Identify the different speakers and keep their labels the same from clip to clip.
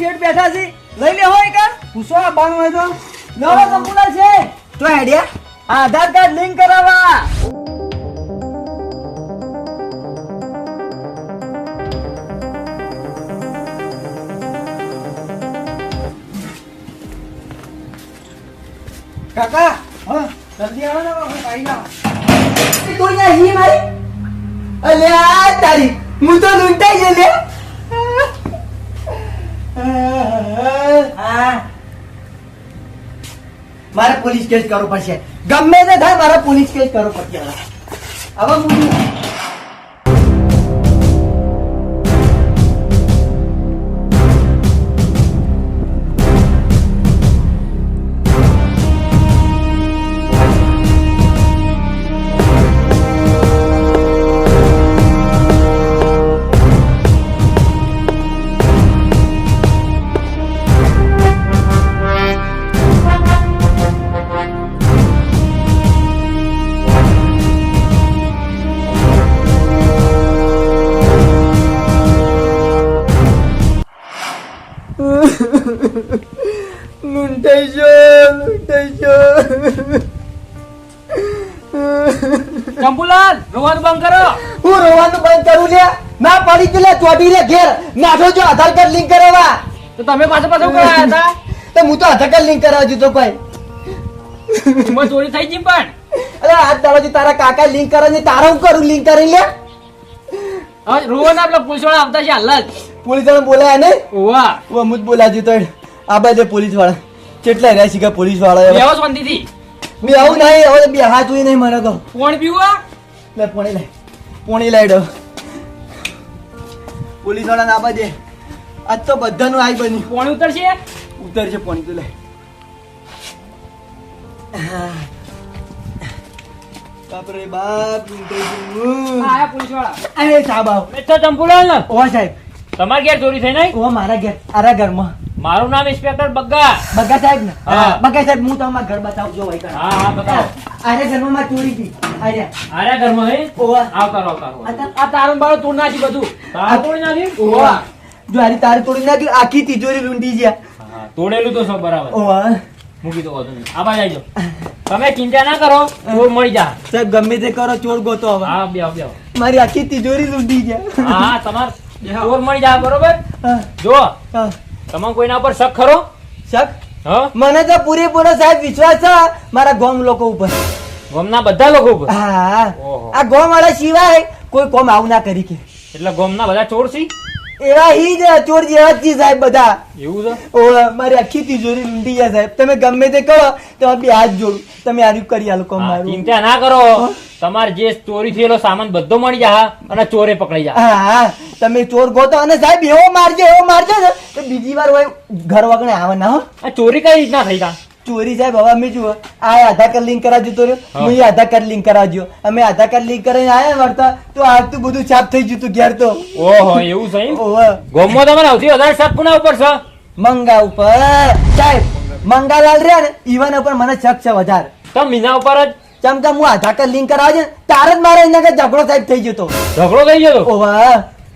Speaker 1: શેઠ બેઠા છે. લઈ લે હોય કા
Speaker 2: પૂછો આ બાનું હોય તો
Speaker 1: નવો સંપૂર્ણ છે.
Speaker 2: તો આઈડિયા
Speaker 1: આધાર કાર્ડ લિંક કરાવવા.
Speaker 2: કાકા હા જલ્દી આવો ને હું કાઈ ના
Speaker 1: તું અહીંયા હી મારી.
Speaker 2: અલ્યા તારી. હું તો લૂંટાઈ ગયો લે મારે પોલીસ કેસ કરવો પડશે. ગમે તે થાય મારે પોલીસ કેસ કરવો પડશે હવે હું
Speaker 1: ચંપુલાલ રોવાનું બંધ કરો.
Speaker 2: હું રોવાનું બંધ કરું લે. ના પડી ગયો લે ચોટી લે ઘેર. નાખો જો આધાર કાર્ડ લિંક કરાવવા.
Speaker 1: તો તમે પાછા પાછો કરાયા હતા?
Speaker 2: તો હું તો આધાર કાર્ડ લિંક કરાવવા તો ભાઈ.
Speaker 1: મેં ચોરી થઈ ગઈ પણ.
Speaker 2: અરે આજ દાડાથી તારા કાકા લિંક કરે ને તારા હું કરું? લિંક કરી લે.
Speaker 1: હવે રોવાન આપલા પોલીસવાળા આવતા છે હાલ
Speaker 2: પોલીસવાળા બોલાય ને
Speaker 1: ઓવા
Speaker 2: હું મુજ બોલાજી તો આ બાજુ પોલીસવાળા કેટલા રહ્યા છે પોલીસવાળા
Speaker 1: બેહો શાંતિથી.
Speaker 2: બે આવું નહીં હવે બે હાથ જોઈ નહીં મને તો.
Speaker 1: પોણ પીવા
Speaker 2: લે પોણી લે. પોણી લાઈ દો પોલીસવાળા ના બાજે આજ તો બધાનું આઈ બન્યું.
Speaker 1: પોણી ઉતરશે?
Speaker 2: ઉતર છે પોણી તો લે. બાપરે બાપ
Speaker 1: આયા પોલીસવાળા
Speaker 2: અરે સાહેબ આવો
Speaker 1: બેઠો ચંપુલાલ ને
Speaker 2: ઓ સાહેબ.
Speaker 1: તમારા ઘેર ચોરી થઈ નહીં?
Speaker 2: ઓ મારા ઘેર આરા ઘરમાં.
Speaker 1: મારું નામ ઇન્સ્પેક્ટર બગ્ગા
Speaker 2: બગ્ગા સાહેબ ને? બગ્ગા સાહેબ હું તમારા ઘર બતાવજો ભાઈ
Speaker 1: હા હા બતાવો.
Speaker 2: અરે ઘરમાં ચોરી હતી. અરે.
Speaker 1: અરે ઘરમાં હે?
Speaker 2: ઓવા
Speaker 1: આવ કરો રહો.
Speaker 2: આ તાર-
Speaker 1: બાળું તોડ નાખી બધું. તારું તોડી નાખી
Speaker 2: ઓવા જો આરી તારી તોડી નાખી આખી તિજોરી લૂંટી ગયા
Speaker 1: તોડેલું તો સબ બરાબર.
Speaker 2: ઓવા
Speaker 1: મૂકી દો વાંધો નહીં. આ બાજુ તમે ચિંતા ના કરો ચોર મળી જા
Speaker 2: સાહેબ ગમે તે કરો ચોર ગોતો હવે.
Speaker 1: હા બે બેહો
Speaker 2: મારી આખી તિજોરી લૂંટી ગયા
Speaker 1: હા તમાર ચોર મળી જા બરોબર?
Speaker 2: હા,
Speaker 1: જો
Speaker 2: હા.
Speaker 1: તમારે કોઈના પર શક ખરો?
Speaker 2: શક?
Speaker 1: હા?
Speaker 2: મને તો પૂરેપૂરો સાહેબ વિશ્વાસ છે મારા ગોમ લોકો ઉપર.
Speaker 1: ગોમના બધા લોકો ઉપર?
Speaker 2: હા. આ ગોમ વાળા સિવાય કોઈ કોમ આવું ના કરી કે.
Speaker 1: એટલે ગોમના બધા ચોર છે?
Speaker 2: એવા હી જ ચોર જેવા જ સાહેબ બધા.
Speaker 1: એવું છે?
Speaker 2: ઓ મારી આખી તિજોરી લૂંટી ગયા સાહેબ. તમે ગમે તે કહો તો બે હાથ જોડું. તમે આર્યું કરી આલો કોમ મારું.
Speaker 1: ચિંતા ના કરો. તમારે જે ચોરી થયેલો સામાન બધો મળી જા અને ચોરે પકડાઈ જા
Speaker 2: હા હા. તમે ચોર ગોતો અને સાહેબ એવો મારજો એવો મારજો ને તો બીજી વાર હોય ઘર વગણે આવે ના હો.
Speaker 1: ચોરી કઈ રીતના થઈ તા?
Speaker 2: ચોરી જાય બાબા અમે જુઓ આ આધાર કાર્ડ લિંક કરાવજો તો
Speaker 1: હું.
Speaker 2: આધાર કાર્ડ લિંક કરાવજો. અમે આધાર કાર્ડ લિંક કરીને આયા વાર્તા તો આવતું બધું છાપ થઈ ગયું તું ઘેર તો.
Speaker 1: ઓહો એવું સહી?
Speaker 2: ઓવે
Speaker 1: તમારે સૌથી વધારે છાપ કોના ઉપર છે?
Speaker 2: મંગા ઉપર. સાહેબ મંગાલાલ રે ને ઈવન ઉપર મને છક છે વધારે.
Speaker 1: તો મીના ઉપર જ?
Speaker 2: ચમ કે હું આધાર કાર્ડ લિંક કરાવજો તારે જ મારે એના ઘરે ઝઘડો સાહેબ થઈ ગયો તો.
Speaker 1: ઝઘડો થઈ ગયો
Speaker 2: ઓહો.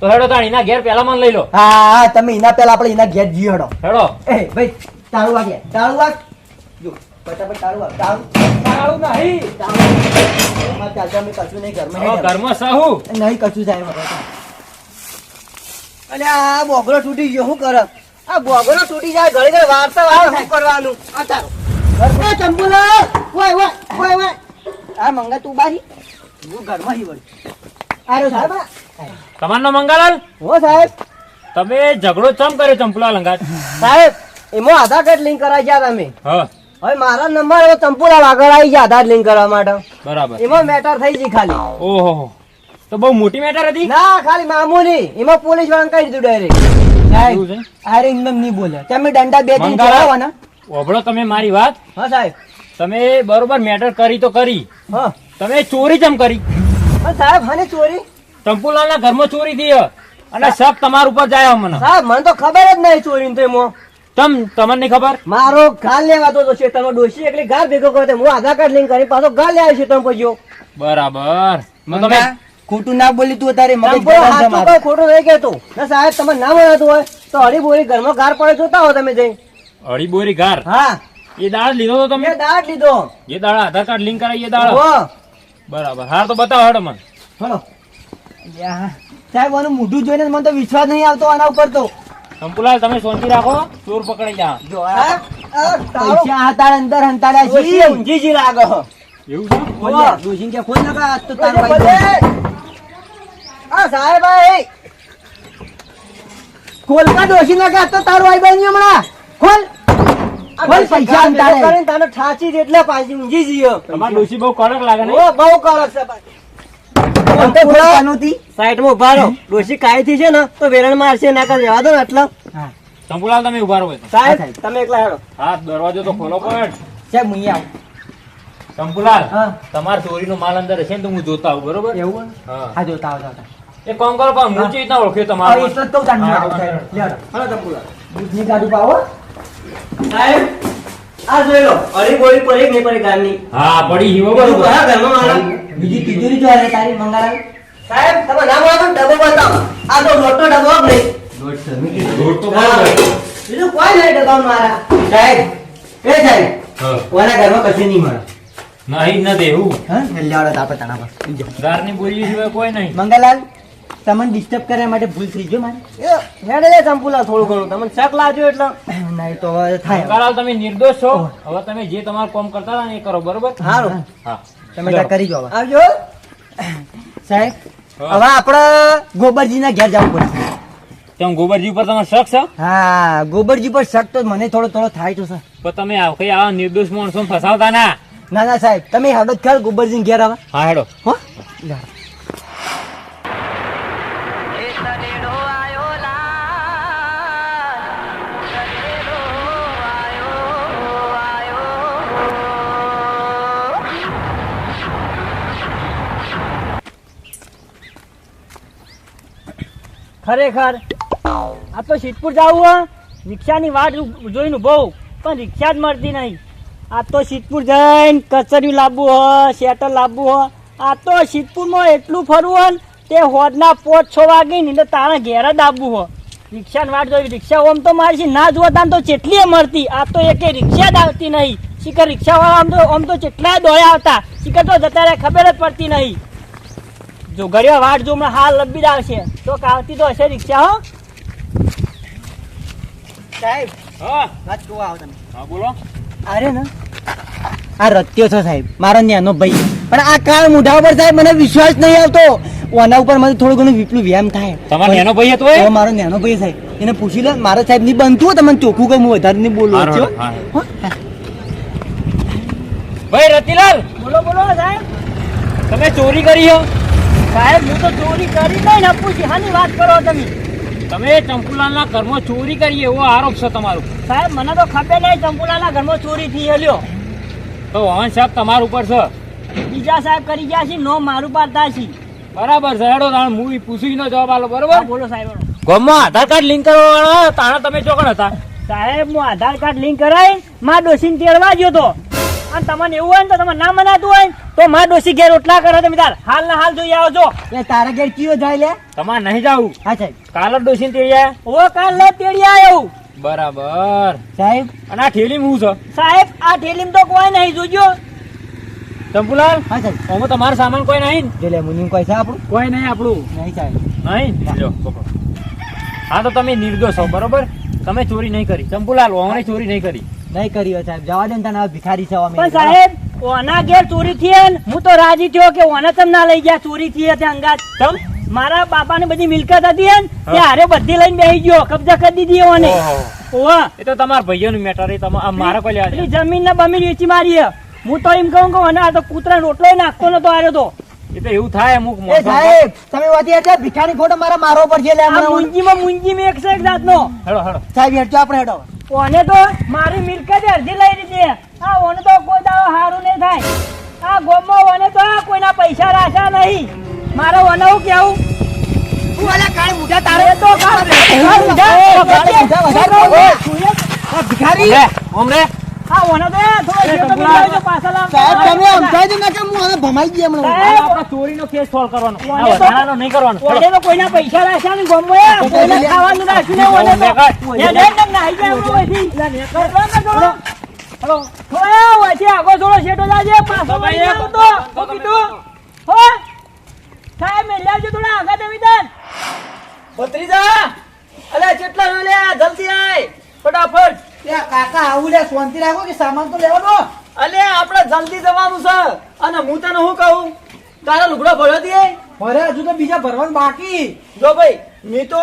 Speaker 1: તો હેડો તાણ એના ઘેર પેલા મને લઈ લો.
Speaker 2: હા તમે એના પેલા આપણે એના ઘેર જી હડો.
Speaker 1: હેડો.
Speaker 2: એ ભાઈ તારું વાગે તારું વાગ. જો ફટાફટ
Speaker 1: નહીં.
Speaker 2: એમાં ચાલતો કશું નહીં ઘરમાં
Speaker 1: ઘરમાં સહુ.
Speaker 2: નહીં કશું. અને આ બોગરો તૂટી ગયો શું કરે? આ બોગરો તૂટી જાય ઘડી ઘડી વાર્તા વાર શું કરવાનું? આ તારો. એ ચંપુલા ઓય ઓય ઓય ઓય. આ મંગા તું બારી. હું ઘરમાં હી વળી. આરો સાહેબ આ.
Speaker 1: તમારનો મંગાલાલ?
Speaker 2: હો સાહેબ.
Speaker 1: તમે ઝઘડો ચમ કર્યો ચંપલા લંગાત
Speaker 2: સાહેબ એમાં આધાર કાર્ડ લિંક કરાવી ગયા તમે
Speaker 1: હા.
Speaker 2: હવે મારા નંબર એવો ચંપુલા આગળ આવી ગયા આધાર લિંક કરવા માટે.
Speaker 1: બરાબર.
Speaker 2: એમાં મેટર થઈ ગઈ ખાલી.
Speaker 1: ઓહો. તો બહુ મોટી મેટર હતી?
Speaker 2: ના ખાલી મામૂલી એમાં પોલીસવાળા કહી દીધું ડાયરેક્ટ અરે એમ નહીં બોલે. તમે દંડા બે દિન? ચડાવવાના
Speaker 1: ઓભળો તમે મારી વાત.
Speaker 2: હા સાહેબ.
Speaker 1: તમે બરોબર મેટર કરી તો કરી.
Speaker 2: હા.
Speaker 1: તમે ચોરી કેમ કરી.
Speaker 2: હા, સાહેબ હને ચોરી?
Speaker 1: તંપુલાના ઘરમાં ચોરી થઈ. અને શક તમારા ઉપર જાય મને.
Speaker 2: સાહેબ મને તો ખબર જ નહીં ચોરી તો એમાં.
Speaker 1: તમ તમને નહીં ખબર?
Speaker 2: મારો ગાલ લેવાતો તો છે તમે ડોશી એટલે ગાલ ભેગો કર્યો તો હું આધાર કાર્ડ લઈને કરી પાછો ગાલ લેવા છે તમે પછી.
Speaker 1: બરાબર. તો તમે
Speaker 2: ખોટું ના બોલી તું તારે મગજ
Speaker 3: ચંપો
Speaker 2: છે મારું.
Speaker 3: ખોટું નહીં કહેતો. ના સાહેબ તમે ના બોલાતું હોય તો હળી બોરી ઘરમાં ગાર પડે જોતા હો તમે જઈ
Speaker 1: અડી બોરી ઘાર?
Speaker 3: હા.
Speaker 1: એ દાળ લીધો તો તમે?
Speaker 3: મેં દાટ લીધો.
Speaker 1: એ દાળ આધાર કાર્ડ લિંક કરાય એ દાળ.
Speaker 3: હો
Speaker 1: બરાબર. હાર તો બતાવો હેડો મને.
Speaker 3: હલો.
Speaker 2: સાહેબ આનું મોઢું જોઈને મને તો વિશ્વાસ નહીં આવતો આના ઉપર તો.
Speaker 1: શંકુલાલ તમે શાંતિ રાખો. ચોર પકડી જા.
Speaker 2: પૈસા હતા અંદર હંતાડ્યા છે
Speaker 3: ઊંઘી જી લાગે.
Speaker 1: એવું છે?
Speaker 2: ખોલ. કે ખોલ લગા તો તાર ભાઈ
Speaker 3: આ સાહેબ ભાઈ એ.
Speaker 2: ખોલ કા ડોશી નકા આજ તો તારું ભાઈ બની હમણાં. ખોલ. ખોલ પૈસા.
Speaker 3: કરીને તને ઠાચી દે એટલે પાછી ઊંઘી જીયો
Speaker 1: તમાર ડોશી બહુ કડક લાગે ને.
Speaker 3: બહુ કડક છે પાછી. ઊભા રહો. ડોશી છે ને તો વેરણ મારશે ના કર રહેવા દો ને એટલે
Speaker 2: હા.
Speaker 1: તમે ઊભા રહો
Speaker 3: સાહેબ
Speaker 2: સાહેબ.
Speaker 3: તમે એકલા હેડો.
Speaker 1: હા દરવાજો તો ખોલો પણ.
Speaker 2: સાહેબ હું આવું.
Speaker 1: શંકુલાલ
Speaker 2: હા.
Speaker 1: તમાર ચોરીનો માલ અંદર હશે ને તો હું જોતા આવું બરોબર?
Speaker 2: એવું
Speaker 1: હા.
Speaker 2: હા જોતા આવતા આવતા
Speaker 1: એ કામ કરો પણ હું. રીતના ઓળખ્યો તમારો.
Speaker 2: એટલે જ કહું તાર હું
Speaker 1: હા,
Speaker 2: આવું
Speaker 1: હા,
Speaker 2: સાહેબ. લે હલો
Speaker 3: તંબુલા
Speaker 2: દૂધની ગાડું પાવો
Speaker 3: સાહેબ આ જોઈ લો અઢી બોરી પડી કે નહીં પડી ગારની
Speaker 1: હા પડી હીવો બરોબર.
Speaker 3: કયા ઘરમાં મારા
Speaker 2: બીજી તિજોરી જો હે તારી મંગાલાલ
Speaker 3: સાહેબ તમે ના બોલો ડબ્બો બતાવો. આ તો મોટો ડબ્બો નહીં
Speaker 1: તો
Speaker 3: બીજું કોઈ નહીં ડબ્બામાં મારા
Speaker 2: સાહેબ એ સાહેબ
Speaker 1: હા.
Speaker 2: ઘરમાં કશું નહીં મળે.
Speaker 1: નહીં ન દેવું.
Speaker 2: હા? લેવાડો તાપે તાના પર.
Speaker 1: સિવાય કોઈ નહીં.
Speaker 2: મંગાલાલ તમને ડિસ્ટર્બ કરવા માટે ભૂલ થઈ ગયો મારે.
Speaker 3: હેડે લે ચંપુલા થોડું ઘણું. તમને શક લાગ્યો એટલે?
Speaker 2: નહીં તો હવે થાય
Speaker 1: કરાલ તમે નિર્દોષ છો. હવે તમે જે તમારું કામ કરતા હતા ને એ કરો બરોબર?
Speaker 3: સારું
Speaker 1: હા.
Speaker 2: તમે ત્યાં કરી જો
Speaker 3: આવજો.
Speaker 2: સાહેબ હવે આપણે ગોબરજીના ઘેર જવું પડશે
Speaker 1: તમે ગોબરજી ઉપર તમારે શક છે?
Speaker 2: હા ગોબરજી પર શક તો મને થોડો થોડો થાય તો સર
Speaker 1: પણ તમે આવ- કઈ આવા નિર્દોષ માણસો ફસાવતા ના.
Speaker 2: ના ના સાહેબ. તમે હેડો જ ખ્યાલ ગોબરજી ઘેર આવા
Speaker 1: હા હેડો.
Speaker 2: હો?
Speaker 4: ખરેખર? આ તો સિદ્ધપુર જવું હોય રિક્ષાની વાટ જોઈને બહુ પણ રિક્ષા જ મળતી નહીં. આ તો સિદ્ધપુર જઈને કચરિયું લાવવું હોય શેટર લાવવું હોય આ તો સિદ્ધપુરમાં એટલું ફરવું હોય ને, તે હોદના પોચ છ વાગીને એટલે તારા ઘેર જ આવવું હોય રિક્ષાની વાટ જોઈ રિક્ષા ઓમ તો મારી ના જોતા તો ચેટલીએ મળતી. આ તો એકે રિક્ષા જ આવતી નહીં. શીખર રિક્ષાવાળા આમ તો આમ તો ચેટલા દોડ્યા આવતા. શીખર તો જતા ખબર જ પડતી નહીં. જો ઘડિયા વાટ જો હમણાં હાલ લબી જ આવશે. તો આવતી તો હશે રિક્ષા હો?
Speaker 2: સાહેબ
Speaker 1: હા.
Speaker 2: વાત કહું આવો તમે.
Speaker 1: હા બોલો.
Speaker 2: અરે ને. આ રત્યો છે સાહેબ મારો ન્યાનો ભાઈ. પણ આ કાળ મોઢા ઉપર સાહેબ મને વિશ્વાસ નહીં આવતો. ઓના ઉપર મને થોડું ઘણું વિપલું વ્યાયામ થાય.
Speaker 1: તમારો નેનો ભાઈ હતો એ?
Speaker 2: મારો નેનો ભાઈ સાહેબ. એને પૂછી લો મારા સાહેબની બનતું હોય તમને ચોખ્ખું કહું હું વધારે નહીં બોલું છો.
Speaker 1: ભાઈ રતિલાલ!
Speaker 4: બોલો બોલો સાહેબ.
Speaker 1: તમે ચોરી કરી હો?
Speaker 4: સાહેબ હું તો ચોરી કરી નહીં ને પૂછી હાની વાત કરો તમે?
Speaker 1: તમે ચંપુલાલના ઘરમાં ચોરી કરી એવો આરોપ છે તમારો.
Speaker 4: સાહેબ મને તો ખબર નહીં ચંપુલાના ઘરમાં ચોરી થઈ હલ્યો
Speaker 1: તો વાહન સાહેબ તમારા ઉપર છે.
Speaker 4: બીજા સાહેબ કરી ગયા છે નો મારું પાડતા છે.
Speaker 1: બરાબર છે હેડો તાણ હું પૂછીનો જવાબ આલો બરોબર?
Speaker 4: બોલો સાહેબ
Speaker 1: ગામમાં આધાર કાર્ડ લિંક કરવા તાણા તમે ચોકડ હતા?
Speaker 4: સાહેબ હું આધાર કાર્ડ લિંક કરાયમાં ડોસીને તેડવા ગયો તો. અને તમને એવું હોય ને તો તમે ના મનાતું હોય તો માં ડોસી ઘેર રોટલા કરો તમે તાર હાલ ના હાલ જોઈ આવજો
Speaker 2: એ તારા ઘેર કયો જાય લે.
Speaker 1: તમારે નહીં જાવું.
Speaker 2: હા સાહેબ.
Speaker 1: કાલ જ ડોસીને તેડ્યા
Speaker 4: ઓ કાલ લે તેડ્યા એવું.
Speaker 1: બરાબર.
Speaker 2: સાહેબ.
Speaker 1: અને આ ઠેલી હું છે?
Speaker 4: સાહેબ આ ઠેલીમાં તો કોઈ નહીં જોજો.
Speaker 1: ચંપુલાલ
Speaker 2: હા સાહેબ.
Speaker 1: આમાં તમારો સામાન કોઈ નહીં? ને?
Speaker 2: લે મુનિમ કોઈ છે આપણું?
Speaker 1: કોઈ નહીં આપણું.
Speaker 2: નહીં સાહેબ.
Speaker 1: નહીં? જો. હા તો તમે નિર્દોષ છો બરોબર? તમે ચોરી નહીં કરી. ચંપુલાલ ઓમને ચોરી નહીં કરી.
Speaker 2: નહીં કર્યો સાહેબ. જવા દે ને તને ભિખારી છે અમે
Speaker 4: પણ સાહેબ ઓના ઘેર ચોરી થઈ હું તો રાજી થયો કે ઓને તમ ના લઈ ગયા ચોરી થઈ હતી અંગાત.
Speaker 1: તમ?
Speaker 4: મારા બાપાને બધી મિલકત હતી ને, તે હારે બધી લઈને બેસી ગયો કબજા કરી દીધી ઓને
Speaker 1: ઓહો.
Speaker 4: ઓવા
Speaker 1: એ તો તમારા ભાઈઓનું મેટર એ તમા- મારા કોઈ લેવા
Speaker 4: જમીન ને બમીન વેચી મારી હું. તો એમ કહું કે ઓને આ તો કૂતરા રોટલો નાખતો નતો આવ્યો તો.
Speaker 1: એ તો એવું થાય અમુક
Speaker 2: એ
Speaker 1: મોટા-
Speaker 2: સાહેબ તમે વાતી ભિખારી ફોટો મારા મારો પડશે લે
Speaker 4: આ
Speaker 2: હમણાં.
Speaker 4: મુંજીમાં મુંજીમાં એક છે એક જાતનો.
Speaker 1: હેડો હેડો.
Speaker 2: સાહેબ હેડજો આપણે હેડો.
Speaker 4: ઓને તો મારી મિલકત અડધી લઈ લીધી. હે. આ ઓને તો કોઈ દાવો સારું નહીં થાય. આ ગોમમાં ઓને તો આ કોઈના પૈસા રાખ્યા નહીં. મારે ઓને હું કેવું?
Speaker 2: તું અલે કાળ મુઢા તારે.
Speaker 4: તો કાળ-
Speaker 2: મુઢા મુઢા વધારે ભિખારી
Speaker 1: લે, ઓમ રે.
Speaker 4: આ ઓને તો થોડો.
Speaker 5: સાહેબ તમે દો કે હું ભમાઈ ગયા હમણાં.
Speaker 1: આપણે ચોરીનો કેસ સોલ્વ કરવાનો.
Speaker 4: ઓને
Speaker 1: આ
Speaker 4: તો-
Speaker 1: વધારાનો નહીં કરવાનો.
Speaker 4: ઓને તો કોઈના પૈસા રાખ્યા નહીં ગમો કોઈને ખાવાનું રાખ્યું નહીં ઓને તો. એ ને ના થોડો. આગો શેઠો જાજે, પાછો
Speaker 1: ભાઈ, તો.
Speaker 4: શું કીધું? હો? સાહેબ, મેં લાવજો થોડા આગા દેવીદાન.
Speaker 6: ભત્રીજા અલે કેટલા રહ્યો લે? જલ્દી આય. ફટાફટ.
Speaker 5: કાકા આવું લે શાંતિ રાખો કે સામાન તો લેવાનો
Speaker 6: અલે આપણે જલ્દી જવાનું છે. અને હું તને શું કહું? તારા લુગડો ભર્યો દે.
Speaker 5: ભરે હજુ તો બીજા ભરવાનું બાકી.
Speaker 6: જો ભાઈ મેં તો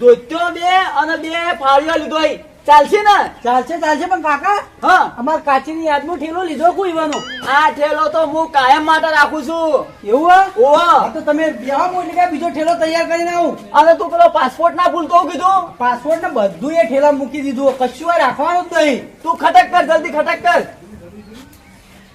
Speaker 6: ધોત્યો બે અને બે ફાળીઓ લીધો. ચાલશે ને?
Speaker 5: ચાલશે ચાલશે પણ કાકા
Speaker 6: હા.
Speaker 5: અમાર કાચીની યાદનો ઠેલો લીધો વાનો?
Speaker 6: આ ઠેલો તો હું કાયમ માટે રાખું છું.
Speaker 5: એવું હા?
Speaker 6: ઓહો.
Speaker 5: તો તમે બેહો એટલે કે બીજો ઠેલો તૈયાર કરીને આવું.
Speaker 6: અને તું પેલો પાસપોર્ટ ના ભૂલતો કીધું?
Speaker 5: પાસપોર્ટ ને બધું એ ઠેલા મૂકી દીધું. કશું રાખવાનું જ નહીં.
Speaker 6: તું ખટક કર જલ્દી ખટક કર.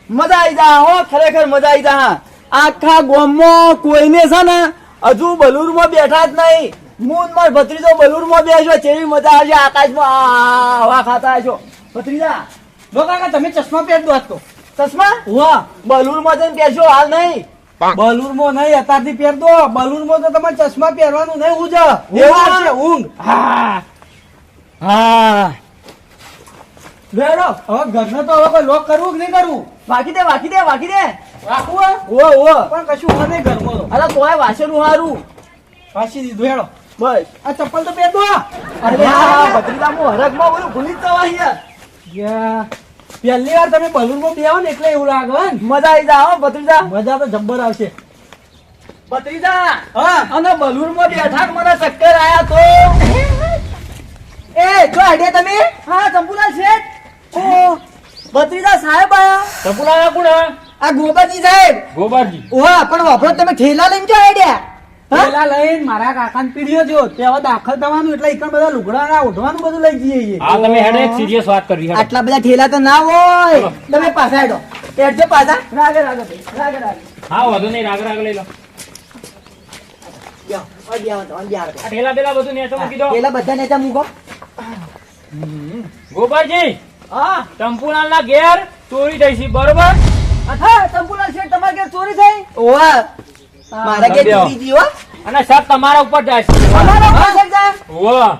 Speaker 6: મજા આવી જા હો ખરેખર મજા આવી જા. આખા ગામમાં કોઈને છે ને હજુ બલુરમાં બેઠા જ નહીં. મૂન માર ભત્રીજો બલુરમાં બેસ્યો તેવી મજા આવશે આકાશમાં. હવા ખાતા હશો. ભત્રીજા
Speaker 5: જો કાકા તમે ચશ્મા પહેરજો આજ તો.
Speaker 6: ચશ્મા?
Speaker 5: વાહ
Speaker 6: બલુરમાં જઈને બેસ્યો હાલ નહીં.
Speaker 5: બલૂરમાં નહીં અત્યારથી પહેર દો. બલૂરમાં તો તમારે ચશ્મા પહેરવાનું નહીં ઉજ.
Speaker 6: એવા
Speaker 5: છે ઊંઘ
Speaker 6: હા. હા.
Speaker 5: લેડો હવે ઘરને તો હવે કોઈ લોક કરવું કે નહીં કરવું?
Speaker 6: વાકી દે વાકી દે વાકી દે.
Speaker 5: રાખવું હે?
Speaker 6: ઓ ઓ
Speaker 5: પણ કશું હોય નહીં ઘરમાં તો.
Speaker 6: અલા તોય વાસેલું હારું
Speaker 5: પાછી દીધું હેડો.
Speaker 6: બસ.
Speaker 5: આ ચપ્પલ તો પહેર
Speaker 6: અરે આ ભત્રીજા હું હરકમાં બોલું ભૂલી જવા યાર.
Speaker 5: યા. પહેલી વાર તમે બલૂનમાં બેહો ને એટલે એવું લાગે
Speaker 6: મજા આવી જા હો ભત્રીજા
Speaker 5: મજા તો જબ્બર આવશે.
Speaker 6: ભત્રીજા
Speaker 5: હા.
Speaker 6: અને બલૂરમાં બેઠા મને ચક્કર આયા તો?
Speaker 5: એ જો હડે તમે?
Speaker 6: હા ચંપુલા શેઠ. ઓ ભત્રીજા સાહેબ આયા.
Speaker 1: ચંપુલા કોણ?
Speaker 5: આ? ગોબાજી સાહેબ.
Speaker 1: ગોબાજી.
Speaker 5: ઓહા પણ વાપરો તમે ઠેલા લઈને જો આડ્યા ઠેલા લઈને મારા કાકાને પીડ્યો જો ત્યાં દાખલ થવાનું એટલે એક બધા લુગડા ના ઉઠવાનું બધું લઈ જઈએ
Speaker 1: હા તમે હેડે એક સિરિયસ વાત કરી
Speaker 5: આટલા બધા ઠેલા તો ના હોય. તમે પાછા હેડો. હેડજો પાછા.
Speaker 6: રાગે રાગે રાગે રાગે.
Speaker 1: હા વધુ નહીં રાગ રાગ લઈ લો.
Speaker 5: તો, તો.
Speaker 1: ઠેલા બધું નેચો મૂકી દો.
Speaker 5: ઠેલા બધા નેચા મૂકો.
Speaker 6: હા.
Speaker 1: ના ઘેર ચોરી થઈ છે બરોબર?
Speaker 6: શેઠ તમારે ઘેર ચોરી થઈ?
Speaker 5: મારા કે
Speaker 1: બેહો.
Speaker 5: ચોરી
Speaker 1: અને સાહેબ તમારા ઉપર જાય છે.
Speaker 6: અમારા ઉપર જાય?
Speaker 1: ઓવા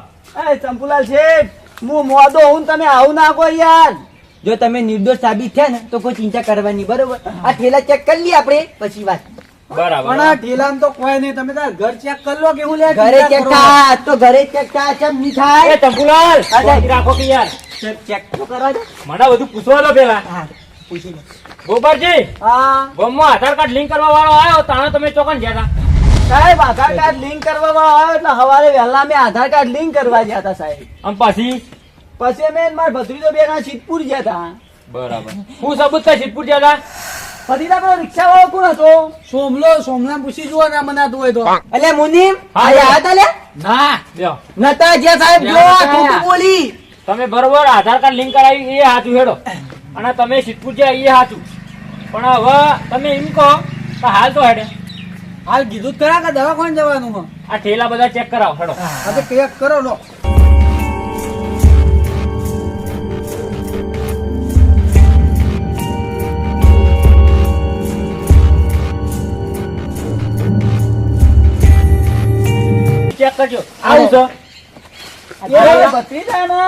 Speaker 6: એ ચંપુલાલ શેઠ હું મોદો હું તમે આવું ના કો યાર.
Speaker 5: જો તમે નિર્દોષ સાબિત થયા ને તો કોઈ ચિંતા કરવાની બરોબર? આ ઠેલા ચેક કરી લઈએ આપણે પછી વાત.
Speaker 1: બરાબર.
Speaker 5: પણ આ ઠેલામાં તો કોઈ નહીં. તમે તાર ઘર ચેક કરી લો કે હું લે
Speaker 6: ઘરે ચેક થા તો ઘરે ચેક થા ચમની
Speaker 1: એ
Speaker 6: થાય?
Speaker 1: ચંપુલાલ
Speaker 6: હા,
Speaker 1: રાખો કે યાર.
Speaker 5: ચેક તો કરવા દે
Speaker 1: મને બધું પૂછવા દો પેલા.
Speaker 5: હા પૂછી લો.
Speaker 1: ગોબરજી
Speaker 6: હા.
Speaker 1: ગામમાં આધાર કાર્ડ લિંક કરવા વાળો આવ્યો તાણે તમે ચોકન ગયા હતા.
Speaker 6: સાહેબ આધાર કાર્ડ લિંક કરવામાં આવ્યો એટલે સવારે વહેલા મેં આધાર કાર્ડ લિંક કરવા ગયા હતા સાહેબ.
Speaker 1: આમ પાછી?
Speaker 6: પછી મેં મારા ભત્રીજો બે ના સિદ્ધપુર ગયા હતા.
Speaker 1: બરાબર. હું સબૂત થાય સિદ્ધપુર ગયા હતા?
Speaker 6: પેલો રિક્ષા વાળો કોણ હતો?
Speaker 5: સોમલો સોમલા પૂછી જુઓ ને મનાતું હોય તો.
Speaker 6: એટલે મુનિમ
Speaker 1: હા,
Speaker 6: આયા હતા લે
Speaker 1: ના લ્યો.
Speaker 6: નતા જ્યાં સાહેબ જો. ખોટું બોલી.
Speaker 1: તમે બરોબર આધાર કાર્ડ લિંક કરાવી એ સાચું હેડો. અને તમે સિદ્ધપુર ગયા એ સાચું પણ હવે તમે એમ કહો તો હાલ તો હેડે.
Speaker 5: હાલ કીધું ખરા કે દવાખાને જવાનું
Speaker 1: આ ઠેલા બધા ચેક કરાવો હેડો.
Speaker 5: હવે ચેક કરો લો.
Speaker 1: ચેક કરજો. આવું છે.
Speaker 6: ભત્રીજાને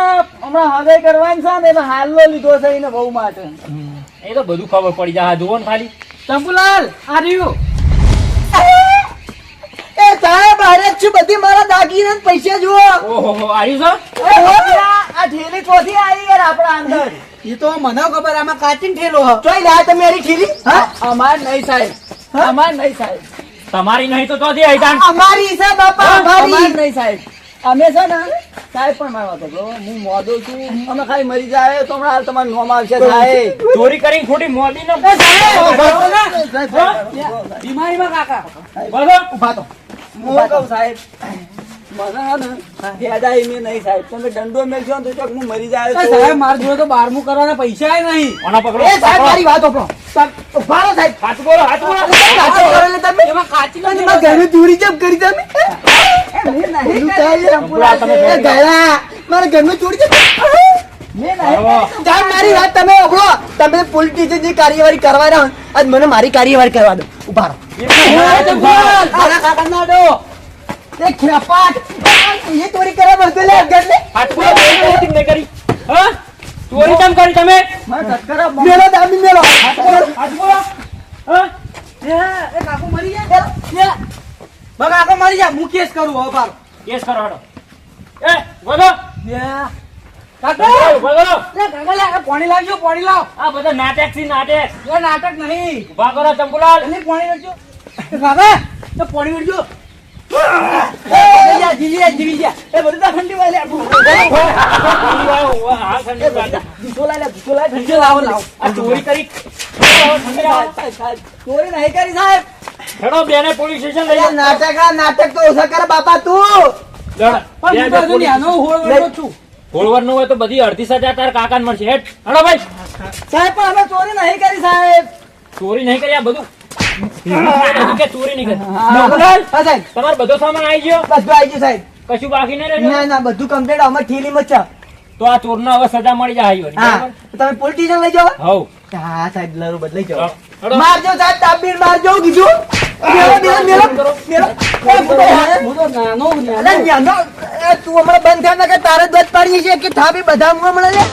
Speaker 6: હમણાં હવે કરવાની છે ને એનો હાલનો લીધો છે એને બહુ માટે.
Speaker 1: એ તો બધું ખબર પડી જાય. જુઓ ને ખાલી.
Speaker 5: શંભુલાલ આ રહ્યું.
Speaker 6: એ સાહેબ અરે છું બધી મારા દાગીના પૈસા જુઓ?
Speaker 1: ઓહો આવ્યું છે?
Speaker 6: આ ઠેલી ચોથી આવી યાર આપણા અંદર?
Speaker 5: એ તો મને ખબર આમાં કાચીન ઠેલો હ.
Speaker 6: ચોઈ લાયા તમે એની ઠેલી. અમાર નહીં સાહેબ. અમાર નહીં સાહેબ.
Speaker 1: તમારી નહીં તો ચોથી આવી તાણ
Speaker 6: અમારી છે બાપા
Speaker 1: હા,
Speaker 6: અમારી નહીં સાહેબ. અમે છે ને સાહેબ પણ મારો હતો હું મોદો છું. અમે ખાલી મરી જાય તો હમણાં હાલ તમારું નોમ આવશે સાહેબ.
Speaker 1: ચોરી કરી ખોટી મોદી નો
Speaker 6: બીમારી
Speaker 5: માં કાકા.
Speaker 1: બોલો.
Speaker 6: ઊભા તો હું કહું સાહેબ તો તો.
Speaker 5: તો
Speaker 6: ચોરી કેમ કરી તમે મારા ઘરનું ચોરી
Speaker 2: જાણ મારી વાત તમે ઓગળો તમે પોલીસ સ્ટેશનની કાર્યવાહી કરવા રહ્યા આજ મને મારી કાર્યવાહી કરવા દો. ઊભા રહો. એ ખેપાટ. એ ચોરી કરવા લે, લે.
Speaker 1: ચોરી કેમ કરી. હા? ચોરી કેમ કરી તમે?
Speaker 2: મેળો દામી મેલો.
Speaker 1: હાથ બોલો હા
Speaker 5: મુકેશ કરું હવે બાર
Speaker 1: કેસ કરો હડો. એ
Speaker 5: પાણી લાવજો પાણી લાવ.
Speaker 1: આ બધા નાટકથી નાટક.
Speaker 5: એ નાટક નહીં.
Speaker 1: ઊભા કરો ચંપુલાલ.
Speaker 5: એને પાણી લાવજો બાબા તો પાણી લાવજો જીવી જીવી જા એ બધું તો ઠંડી વાલે
Speaker 1: હા, ઠંડી વાત.
Speaker 5: ભૂસો લાવ ભૂસો લાવ ઠંડી લાવો લાવો
Speaker 1: આ ચોરી કરી.
Speaker 5: ચોરી નહીં કરી સાહેબ.
Speaker 1: હેડો બેને પોલીસ સ્ટેશન લઈ
Speaker 2: નાટક નાટક તો ઓછા કર બાપા તું!
Speaker 1: હોય બધી અડધી સજા તાર કાકાને મળશે. હેડ હેડો ભાઈ.
Speaker 5: સાહેબ પણ અમે ચોરી નહીં કરી સાહેબ.
Speaker 1: ચોરી નહીં કરી આ બધું. બધું ચોરી નહીં કરી.
Speaker 2: મોકલાલ. હા સાહેબ.
Speaker 1: તમારો બધો સામાન આવી ગયો?
Speaker 2: બધું આવી ગયું સાહેબ.
Speaker 1: કશું બાકી નહીં
Speaker 2: ના ના બધું કમ્પ્લીટ અમે થેલીમાં જ
Speaker 1: તો આ ચોરનો હવે સજા મળી જાય
Speaker 2: તમે પોલીસ સ્ટેશન લઈ જાઓ? હા સાહેબ લરું બદલાઈ જાઓ. મારજો સાહેબ તાબીર મારજો કીધું મેલો મેલો મેલો મેલો એ તો
Speaker 5: નાનો
Speaker 2: એ તું હમણાં બંધ થયા કે તારે દોત પાડીએ છીએ કે થાબી બધા હમણાં મળે છે?